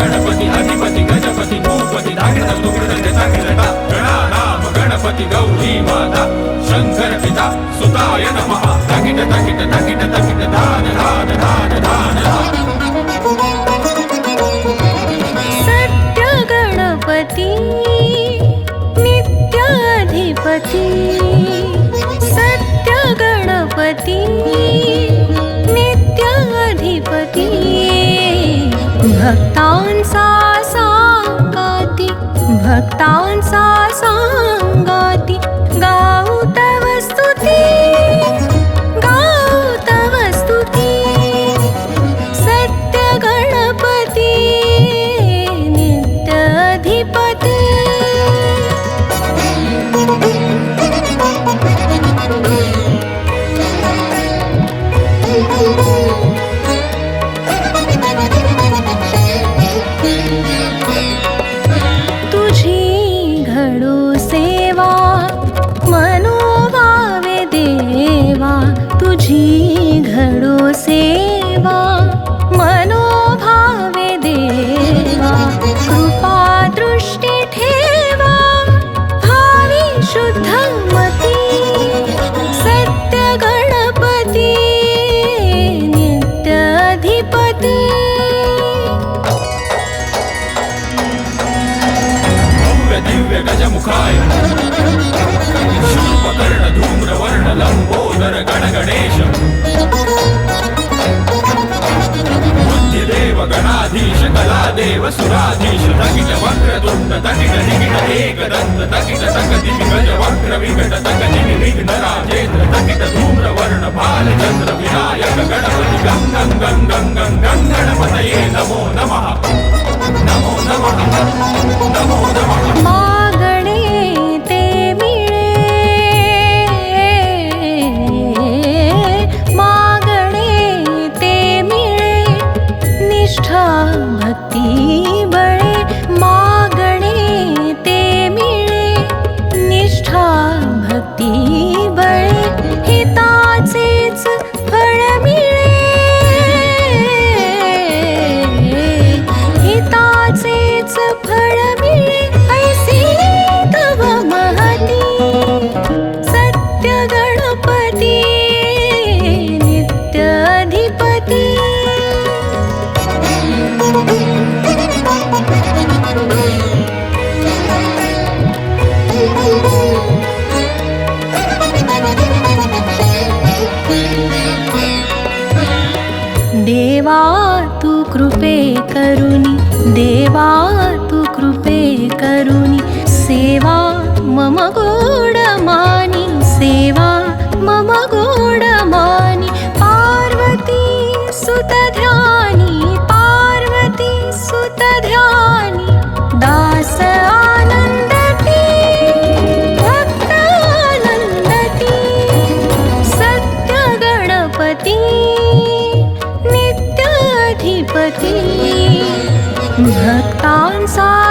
गणपति अधिपति गजपति भूपति धागित दुग्गत धागित गणानाम गणपति गौरी माता शङ्कर पिता सुताय नमः तकिट तकिट तकिट तकिट धान धान धान धान सत्य गणपती नित्याधिपती सत्य गणपती भक्तान् सा भक्तां सा বুঝি தகிட வக்ர துண்ட தகிட நிகிட ஏக தந்த தகிட தக திமிகஜ தூம்ர வர்ண பாலச்சந்திர देवा तु कृपे करुणि। देवा तु कृपे करुणि। सेवा मम गूढमानी सेवा मम गूढमानी पार्वती सुतध्यानि भक्तांचा